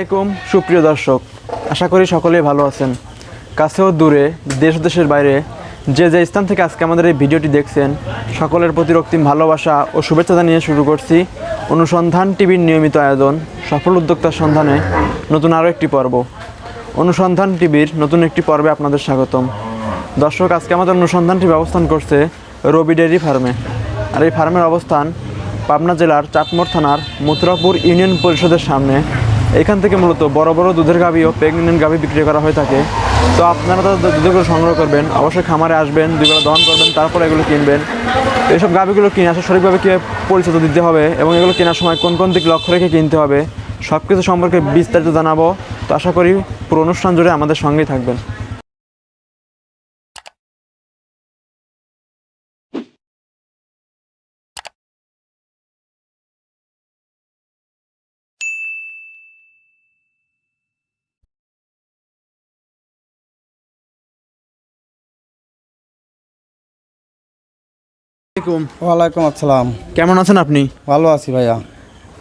আলাইকুম, সুপ্রিয় দর্শক। আশা করি সকলেই ভালো আছেন। কাছেও দূরে, দেশ দেশের বাইরে, যে যে স্থান থেকে আজকে আমাদের এই ভিডিওটি দেখছেন, সকলের প্রতি রক্তিম ভালোবাসা ও শুভেচ্ছা জানিয়ে শুরু করছি অনুসন্ধান টিভির নিয়মিত আয়োজন, সফল উদ্যোক্তার সন্ধানে নতুন আরও একটি পর্ব। অনুসন্ধান টিভির নতুন একটি পর্বে আপনাদের স্বাগতম। দর্শক, আজকে আমাদের অনুসন্ধান ব্যবস্থান করছে রবি ডেয়ারি ফার্মে। আর এই ফার্মের অবস্থান পাবনা জেলার চাটমোড় থানার মথুরাপুর ইউনিয়ন পরিষদের সামনে। এখান থেকে মূলত বড় বড় দুধের গাভি ও প্রেগনেন্ট গাভি বিক্রি করা হয়ে থাকে। তো আপনারা তাদের দুধগুলো সংগ্রহ করবেন, অবশ্যই খামারে আসবেন দুইবেলা দহন করবেন, তারপর এগুলো কিনবেন। এইসব গাভিগুলো কিনে আসলে সঠিকভাবে কীভাবে পরিচিত দিতে হবে এবং এগুলো কেনার সময় কোন কোন দিক লক্ষ্য রেখে কিনতে হবে সব কিছু সম্পর্কে বিস্তারিত জানাব। তো আশা করি পুরো অনুষ্ঠান জুড়ে আমাদের সঙ্গেই থাকবেন। আসসালামাইকুম। ওয়ালাইকুম আসসালাম। কেমন আছেন আপনি? ভালো আছি ভাইয়া।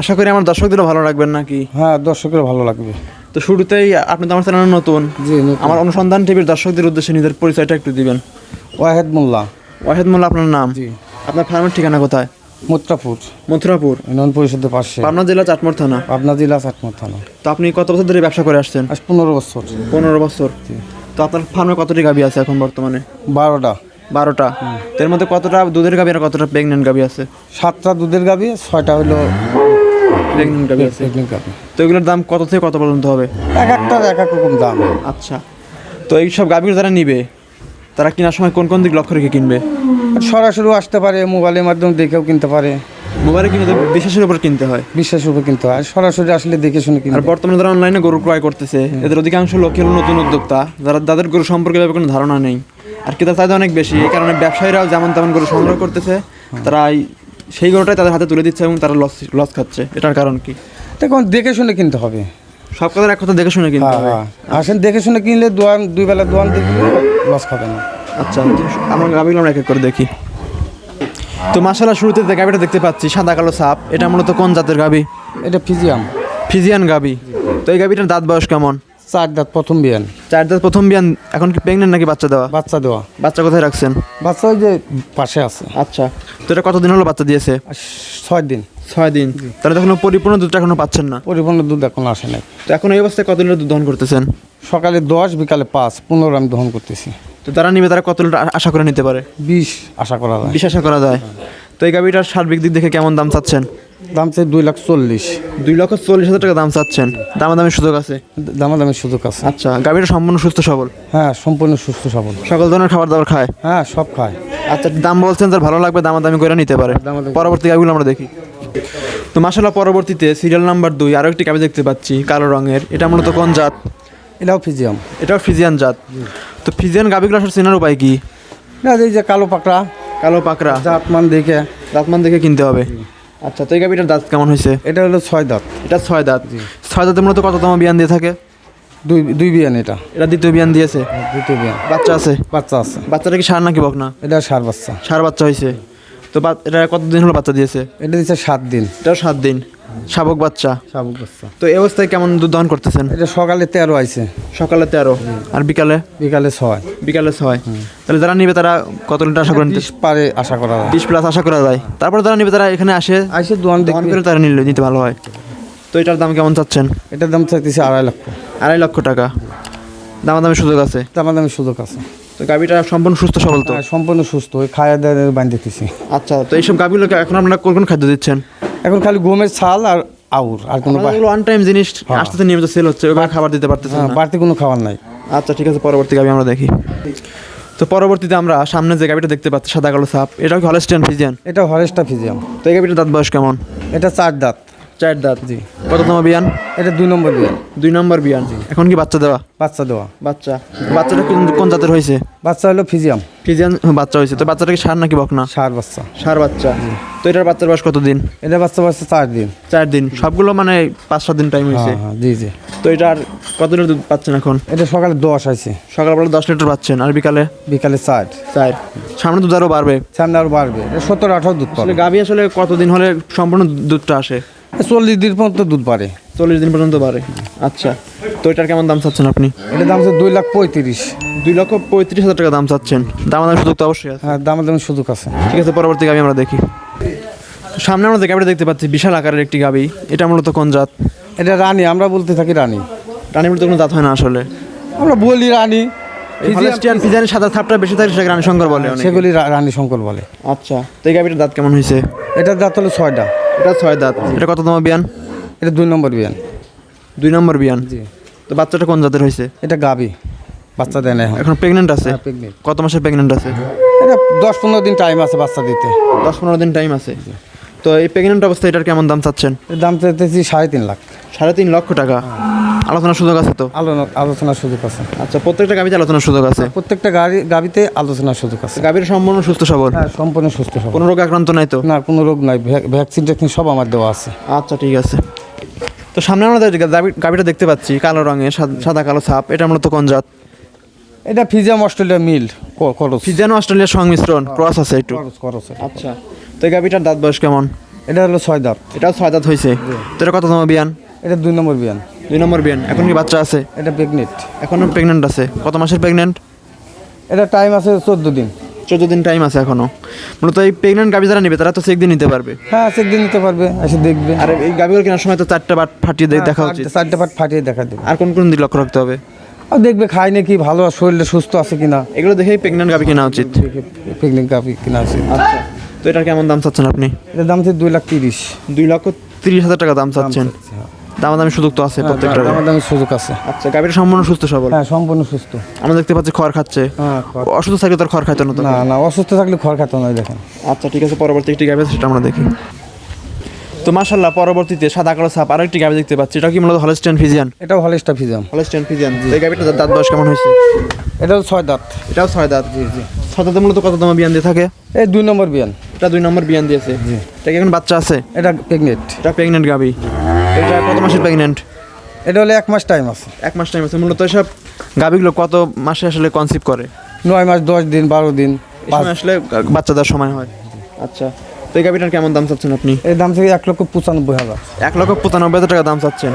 আশা করি আমার দর্শকদেরও ভালো রাখবেন নাকি? হ্যাঁ দর্শকের ভালো লাগবে। তো শুরুতেই আপনি তো আমার চ্যানেল নতুন। জি আমার অনুসন্ধান টিভির দর্শকদের উদ্দেশ্যে নিজের পরিচয়টা একটু দিবেন। ওয়াহেদ মোল্লা। ওয়াহেদ মোল্লা আপনার নাম? জি। আপনার ফার্মের ঠিকানা কোথায়? মুত্রাপুর। মথুরাপুর। ইউনিয়ন পরিষদের পাশে। পাবনা জেলা চাটমোড় থানা? পাবনা জেলা চাটমোর থানা। তো আপনি কত বছর ধরে ব্যবসা করে আসছেন? আজ পনেরো বছর। পনেরো বছর। তো আপনার ফার্মে কতটি গাভি আছে এখন বর্তমানে? বারোটা। বারোটা। এর মধ্যে কতটা দুধের গাভি আর কতটা প্রেগনেন্ট গাভি আছে? সাতটা দুধের গাবি ছয়টা হলো প্রেগনেন্ট গাভি আছে। তো এগুলোর দাম কত থেকে কত পর্যন্ত হবে? এক একটার এক এক রকম দাম। আচ্ছা। তো এই সব গাভিগুলো যারা নিবে তারা কেনার সময় কোন কোন দিক লক্ষ্য রেখে কিনবে? সরাসরি আসতে পারে মোবাইলের মাধ্যমে দেখেও কিনতে পারে। মোবাইলে কিনে তো বিশ্বাসের উপর কিনতে হয়। বিশ্বাসের উপর কিনতে হয়। সরাসরি আসলে দেখে শুনে কিনতে আর বর্তমানে যারা অনলাইনে গরু ক্রয় করতেছে এদের অধিকাংশ লোক হলো নতুন উদ্যোক্তা। যারা তাদের গরু সম্পর্কে কোনো ধারণা নেই। আর ক্রেতার চাহিদা অনেক বেশি এই কারণে ব্যবসায়ীরাও যেমন তেমন গরু সংগ্রহ করতেছে তারা এই- সেই গরুটাই তাদের হাতে তুলে দিচ্ছে এবং তারা লস লস খাচ্ছে। এটার কারণ কি? দেখুন দেখে শুনে কিনতে হবে। সব কথার এক কথা দেখে শুনে কিনতে হ্যাঁ হবে। হ্যাঁ। আসেন দেখে শুনে কিনলে দোয়ান দুই বেলা দোয়ান দেখলে লস খাবে না। আচ্ছা আমার গাভিগুলো আমরা এক এক করে দেখি। তো মাসালা শুরুতে যে গাভিটা দেখতে পাচ্ছি সাদা কালো সাপ এটা মূলত কোন জাতের গাভি? এটা ফিজিয়াম। ফিজিয়ান গাভি। তো এই গাভিটার দাঁত বয়স কেমন? চার দাঁত প্রথম বিয়ান। চার দাঁত প্রথম বিয়ান এখন কি প্রেগনেন্ট নাকি বাচ্চা দেওয়া? বাচ্চা দেওয়া। বাচ্চা কোথায় রাখছেন? বাচ্চা ওই যে পাশে আছে। আচ্ছা তো এটা কতদিন হলো বাচ্চা দিয়েছে? ছয় দিন। ছয় দিন। তাহলে তখন পরিপূর্ণ দুধটা এখনও পাচ্ছেন না। পরিপূর্ণ দুধ এখন আসে নাই। তো এখন এই অবস্থায় কত লিটার দুধ দহন করতেছেন? সকালে দশ বিকালে পাঁচ পনেরো আমি দহন করতেছি। তো তারা নিবে তারা কত লিটার আশা করে নিতে পারে? বিশ আশা করা যায়। বিশ আশা করা যায়। তো এই গাভিটার সার্বিক দিক দেখে কেমন দাম চাচ্ছেন? দাম চাই দুই লাখ চল্লিশ। দুই লক্ষ চল্লিশ হাজার টাকা দাম চাচ্ছেন। দামাদামি সুযোগ আছে? দামাদামি সুযোগ আছে। আচ্ছা গাভিটা সম্পূর্ণ সুস্থ সবল? হ্যাঁ সম্পূর্ণ সুস্থ সবল। সকল ধরনের খাবার দাবার খায়? হ্যাঁ সব খায়। আচ্ছা দাম বলছেন তার ভালো লাগবে দামাদামি করে নিতে পারে। পরবর্তী গাভিগুলো আমরা দেখি। তো মাসাল্লাহ পরবর্তীতে সিরিয়াল নাম্বার দুই আরও একটি গাভি দেখতে পাচ্ছি কালো রঙের। এটা মূলত কোন জাত? এটাও ফিজিয়াম। এটাও ফিজিয়ান জাত। তো ফিজিয়ান গাভিগুলো আসলে চেনার উপায় কি? না এই যে কালো পাকড়া। কালো পাকড়া। জাত মান দেখে। দাঁতমান দেখে কিনতে হবে। আচ্ছা তো এই গাভিটার দাঁত কেমন হয়েছে? এটা হলো ছয় দাঁত। এটা ছয় দাঁত। ছয় দাঁতের মূলত কততম বিয়ান দিয়ে থাকে? দুই দুই বিয়ান এটা। এটা দ্বিতীয় বিয়ান দিয়েছে? দ্বিতীয় বিয়ান। বাচ্চা আছে? বাচ্চা আছে। বাচ্চাটা কি সার নাকি বক না এটা সার বাচ্চা। সার বাচ্চা হয়েছে? তো বা- এটা কতদিন হলো বাচ্চা দিয়েছে? এটা দিচ্ছে সাত দিন। এটাও সাত দিন। শাবক বাচ্চা। শাবুক বাচ্চা। তো এই অবস্থায় কেমন দুধ দহন করতেছেন? এটা সকালে তেরো আইছে। সকালে তেরো। আর বিকালে? বিকালে ছয়। বিকালে ছয়। তাহলে যারা নিবে তারা কত লিটার আশা করেন? বিশ পারে আশা করা যায়। বিশ প্লাস আশা করা যায়। তারপরে যারা নিবে তারা এখানে আসে আইসে দোয়ান দেখবে। করে তারা নিলে নিতে ভালো হয়। তো এটার দাম কেমন চাচ্ছেন? এটার দাম চাইতেছে আড়াই লক্ষ। আড়াই লক্ষ টাকা। দামাদামি সুযোগ আছে? দামাদামি সুযোগ আছে। তো গাভিটা সম্পূর্ণ সুস্থ সবল তো? হ্যাঁ, সম্পূর্ণ সুস্থ ওই খায়া দাওয়া বাঁধতেছি। আচ্ছা তো এইসব গাভিগুলোকে এখন আপনারা কোন কোন খাদ্য দিচ্ছেন? এখন খালি গমের ছাল আর আউর আর কোনো ওয়ান টাইম জিনিস আসতে নিয়মিত সেল হচ্ছে ওইভাবে খাবার দিতে পারতেছেন হ্যাঁ, না। বাড়তি কোনো খাবার নাই। আচ্ছা ঠিক আছে পরবর্তী গাভি আমরা দেখি। তো পরবর্তীতে আমরা সামনে যে গাভিটা দেখতে পাচ্ছি সাদা কালো সাপ এটাও কি হলস্টিয়ান ফিজিয়ান এটা হরেস্টা ফিজিয়াম তো এই গাভিটার দাঁত বয়স কেমন? এটা চার দাঁত। চার দাঁত। জি। কততম বিয়ান? এটা দুই নম্বর বিয়ান। দুই নম্বর বিয়ান। জি এখন কি বাচ্চা দেওয়া? বাচ্চা দেওয়া। বাচ্চা। বাচ্চাটা কোন জাতের হয়েছে? বাচ্চা হলো ফিজিয়াম। ফিজিয়ান বাচ্চা হয়েছে। তো বাচ্চাটা কি সার নাকি বকনা সার বাচ্চা। সার বাচ্চা। তো এটার বাচ্চার বয়স কতদিন? এটা বাচ্চা বাচ্চা চার দিন। চার দিন। সবগুলো মানে পাঁচ সাত দিন টাইম হয়েছে। হ্যাঁ হ্যাঁ জি জি। তো এটার কত লিটার দুধ পাচ্ছেন এখন? এটা সকালে দশ আছে সকালবেলা দশ লিটার পাচ্ছেন। আর বিকালে? বিকালে চার। চার। সামনে দুধ আরও বাড়বে? সামনে আরও বাড়বে। সত্তর আঠারো দুধ পাবে। গাভি আসলে কতদিন হলে সম্পূর্ণ দুধটা আসে? চল্লিশ দিন পর্যন্ত দুধ পারে চল্লিশ দিন পর্যন্ত পারে আচ্ছা তো এটার কেমন দাম চাচ্ছেন আপনি? এটার দাম হচ্ছে দুই লাখ পঁয়ত্রিশ। দুই লক্ষ পঁয়ত্রিশ হাজার টাকা দাম চাচ্ছেন। দাম দাম সুযোগ তো অবশ্যই আছে। হ্যাঁ দাম দাম সুযোগ আছে। ঠিক আছে পরবর্তী গাবি আমরা দেখি। সামনে আমরা যে গাবিটা দেখতে পাচ্ছি বিশাল আকারের একটি গাবি। এটা মূলত কোন জাত? এটা রানী আমরা বলতে থাকি রানী। রানী মূলত কোনো জাত হয় না আসলে। আমরা বলি রানী। সাদা থাপটা বেশি থাকে সেটাকে রানী শঙ্কর বলে সেগুলি রানী শঙ্কর বলে। আচ্ছা তো এই গাবিটার দাঁত কেমন হয়েছে? এটার দাঁত হলো ছয়টা। এটা ছয় দাঁত। এটা কত তোমার বিয়ান? এটা দুই নম্বর বিয়ান। দুই নম্বর বিয়ান? জি। তো বাচ্চাটা কোন জাতের হয়েছে? এটা গাবি। বাচ্চা দেয় না এখন। প্রেগনেন্ট আছে? হ্যাঁ, কত মাসে প্রেগনেন্ট আছে? এটা দশ পনেরো দিন টাইম আছে বাচ্চা দিতে। দশ পনেরো দিন টাইম আছে। তো এই প্রেগনেন্ট অবস্থায় এটার কেমন দাম চাচ্ছেন? এর দাম চাইতেছি সাড়ে তিন লাখ। সাড়ে তিন লক্ষ টাকা। আলোচনার সুযোগ আছে তো? আলো- আলোচনার সুযোগ আছে। আচ্ছা প্রত্যেকটা গাবিতে আলোচনার সুযোগ আছে? প্রত্যেকটা গাড়ি গাবিতে আলোচনার সুযোগ আছে। গাভীর সম্পূর্ণ সুস্থ সবল? হ্যাঁ সম্পূর্ণ সুস্থ সব কোনো রোগ আক্রান্ত নাই তো? না কোনো রোগ নাই। ভ্যাকসিন ট্যাকসিন সব আমার দেওয়া আছে। আচ্ছা ঠিক আছে। তো সামনে আমরা গাভীটা দেখতে পাচ্ছি কালো রঙের সাদা কালো ছাপ এটা মূলত কোন জাত? এটা ফিজিয়াম অস্ট্রেলিয়া মিল ক- খরচ। ফিজিয়ানো অস্ট্রেলিয়ার সংমিশ্রণ ক্রস আছে একটু। খরচ আচ্ছা তো এই গাভীটার দাঁত বয়স কেমন? এটা হলো ছয় দাঁত। এটাও ছয় দাঁত হয়েছে তো এটা কত তোমার বিয়ান? এটা দুই নম্বর বিয়ান। দুই নম্বর বিয়ান। এখন কি বাচ্চা আছে? এটা প্রেগনেন্ট এখনও প্রেগনেন্ট আছে। কত মাসের প্রেগনেন্ট এটা টাইম আছে চোদ্দ দিন। চোদ্দ দিন টাইম আছে এখনও। মূলত এই প্রেগনেন্ট গাভী যারা নেবে তারা তো চেক দিয়ে নিতে পারবে। হ্যাঁ চেক দিয়ে নিতে পারবে এসে দেখবে। আর এই গাভীগুলো কেনার সময় তো চারটা বাট ফাটিয়ে দে- দেখা উচিত। চারটে পাট ফাটিয়ে দেখা দেবে। আর কোন কোন দিক লক্ষ্য রাখতে হবে? আর দেখবে খায় নাকি ভালো আর শরীরটা সুস্থ আছে কিনা। এগুলো দেখেই প্রেগনেন্ট গাভী কেনা উচিত। প্রেগনেন্ট গাভি কিনা আছে আচ্ছা তো এটার কেমন দাম চাচ্ছেন আপনি? এটার দাম হচ্ছে দুই লাখ তিরিশ। দুই লক্ষ তিরিশ হাজার টাকা দাম চাচ্ছেন। দাম দামি সুযোগ তো আছে প্রত্যেকটা দামের দামের সুযোগ আছে। আচ্ছা সম্পূর্ণ সুস্থ সবল? হ্যাঁ সম্পূর্ণ সুস্থ। আমরা দেখতে পাচ্ছি খড় খাচ্ছে। হ্যাঁ অসুস্থ থাকলে তোর খড় খাইতো না তো? না না অসুস্থ থাকলে খড় খাতো নয় দেখেন। আচ্ছা ঠিক আছে পরবর্তী একটি গাভী সেটা আমরা দেখি। তো মাশাল্লাহ পরবর্তীতে সাদা কালো ছাপ আরও একটি গাভী দেখতে পাচ্ছি। এটা কি মূলত হলস্টেন ফিজিয়ান এটাও হলিস্টা ফিজাম হলস্টেন ফিজিয়ান এই গাভীটা দাঁত বয়স কেমন হয়েছে? এটাও ছয় দাঁত। এটাও ছয় দাঁত? জি জি। ছয় দাঁতে মূলত কত তোমার বিয়ান দিয়ে থাকে? এই দুই নম্বর বিয়ান। এটা দুই নম্বর বিয়ান দিয়েছে। এটা কি এখন বাচ্চা আছে? এটা প্রেগনেন্ট এটা প্রেগনেন্ট গাভী। এটা কত মাসের প্রেগনেন্ট এটা হলে এক মাস টাইম আছে। এক মাস টাইম আছে। মূলত এসব গাভীগুলো কত মাসে আসলে কনসিভ করে? নয় মাস দশ দিন বারো দিন আসলে বাচ্চা দেওয়ার সময় হয়। আচ্ছা তো এই গাভীটার কেমন দাম চাচ্ছেন আপনি? এর দাম থেকে এক লক্ষ পঁচানব্বই হাজার। এক লক্ষ পঁচানব্বই হাজার টাকা দাম চাচ্ছেন।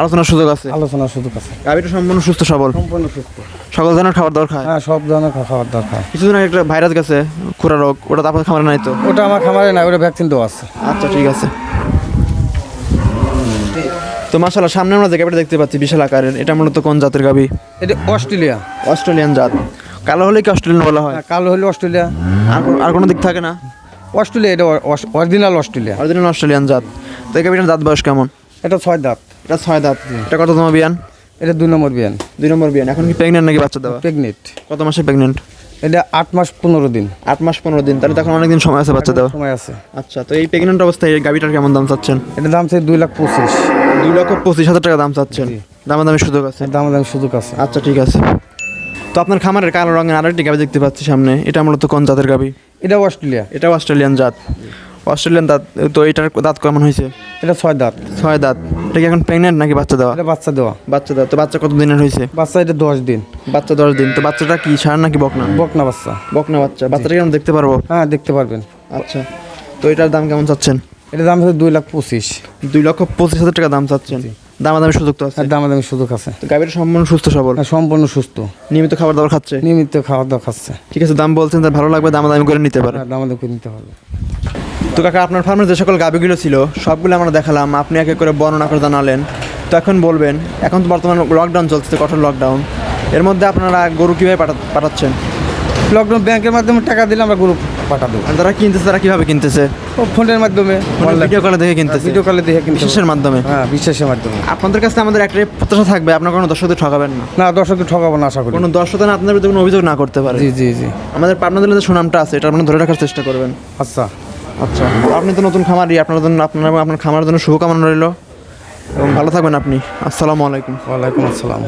আলোচনার সুযোগ আছে? আলোচনার সুযোগ আছে। গাভীটা সম্পূর্ণ সুস্থ সবল? সম্পূর্ণ সুস্থ। সকল ধরনের খাবার খায় হ্যাঁ? সব ধরনের খাবার খায় কিছুদিন আগে একটা ভাইরাস গেছে খুরা রোগ। ওটা তো আপনার খামারে নাই তো? ওটা আমার খামারে না ওটা ভ্যাকসিন দেওয়া আছে। আচ্ছা ঠিক আছে। তো মাশাল্লাহ সামনে আমরা যে গাভীটা দেখতে পাচ্ছি বিশাল আকারের এটা মূলত কোন জাতের গাভী এটা অস্ট্রেলিয়া। অস্ট্রেলিয়ান জাত। কালো হলে কি অস্ট্রেলিয়ান বলা হয়? হ্যাঁ, কালো হলে অস্ট্রেলিয়া। আর কোনো- আর কোনো দিক থাকে না? অস্ট্রেলিয়া এটা অরিজিনাল অস্ট্রেলিয়া। অরিজিনাল অস্ট্রেলিয়ান জাত। তো এই গাভীটার দাঁত বয়স কেমন? এটা ছয় দাঁত। এটা ছয় দাঁত। এটা কত তোমার বিয়ান? এটা দুই নম্বর বিয়ান। দুই নম্বর বিয়ান। এখন কি প্রেগনেন্ট নাকি বাচ্চা দেওয়া? প্রেগনেন্ট কত মাসে প্রেগনেন্ট এটা আট মাস পনেরো দিন। আট মাস পনেরো দিন তাহলে তখন অনেকদিন সময় আছে বাচ্চা দেওয়া সময় আছে। আচ্ছা তো এই প্রেগনেন্ট অবস্থায় এই গাভীটার কেমন দাম চাচ্ছেন? এটা দাম থেকে দুই লাখ পঁচিশ। দুই লক্ষ পঁচিশ হাজার টাকা দাম চাচ্ছেন? দামা দামি সুযোগ আছে? দাম দাম সুযোগ আছে। আচ্ছা ঠিক আছে। তো আপনার খামারের কালো রঙের আরেকটি গাভী দেখতে পাচ্ছি সামনে। এটা মূলত কোন জাতের গাভী? এটা অস্ট্রেলিয়া। এটাও অস্ট্রেলিয়ান জাত। অস্ট্রেলিয়ান দাঁত তো এটার দাঁত কেমন হয়েছে? এটা ছয় দাঁত। ছয় দাঁত। এটা কি এখন প্রেগনেন্ট নাকি বাচ্চা দেওয়া? এটা বাচ্চা দেওয়া। বাচ্চা দেওয়া। তো বাচ্চা কত দিনের হয়েছে? বাচ্চা এটা দশ দিন। বাচ্চা দশ দিন। তো বাচ্চাটা কি সার নাকি বকনা? বকনা বাচ্চা। বকনা বাচ্চা। বাচ্চাটা কেমন দেখতে পারব? হ্যাঁ দেখতে পারবেন। আচ্ছা। তো এটার দাম কেমন চাচ্ছেন? এটার দাম হচ্ছে দুই লাখ পঁচিশ। দুই লক্ষ পঁচিশ হাজার টাকা দাম চাচ্ছেন। দামাদামি সুযোগ তো আছে। আর দাম দামি সুযোগ আছে। তো সম্পূর্ণ সুস্থ সবল? হ্যাঁ, সম্পূর্ণ সুস্থ। নিয়মিত খাবার দাবার খাচ্ছে? নিয়মিত খাবার দাবার খাচ্ছে। ঠিক আছে দাম বলছেন তার ভালো লাগবে দামাদামি করে নিতে পারে হ্যাঁ, দাম দাম করে নিতে হবে। তো কাকা আপনার ফার্মের যে সকল গাভিগুলো ছিল সবগুলো আমরা দেখালাম। আপনি একে করে বর্ণনা করে জানালেন। তো এখন বলবেন এখন তো বর্তমানে লকডাউন চলছে কঠোর লকডাউন এর মধ্যে আপনারা গরু কীভাবে পাঠা- পাঠাচ্ছেন? লকডাউন ব্যাংকের মাধ্যমে টাকা দিলে আমরা গ্রুপ পাঠাবো। আর যারা কিনতেছে তারা কীভাবে কিনতেছে? ও ফোনের মাধ্যমে ভিডিও কলে দেখে কিনতেছে। ভিডিও কলে দেখে কিনতে বিশেষের মাধ্যমে? হ্যাঁ বিশ্বাসের মাধ্যমে। আপনাদের কাছে আমাদের একটাই প্রত্যাশা থাকবে আপনার কোনো দর্শকদের ঠকাবেন না। না দর্শককে ঠকাবো না আশা করি। কোনো দর্শক যেন আপনাদের বিরুদ্ধে কোনো অভিযোগ না করতে পারে। জি জি জি। আমাদের পাবনা জেলার যে সুনামটা আছে এটা আপনি ধরে রাখার চেষ্টা করবেন। আচ্ছা। আচ্ছা আপনি তো নতুন খামারি, আপনার জন্য, আপনার আপনার খামারের জন্য শুভকামনা রইল। এবং ভালো থাকবেন আপনি। আসসালামু আলাইকুম। ওয়ালাইকুম আসসালাম।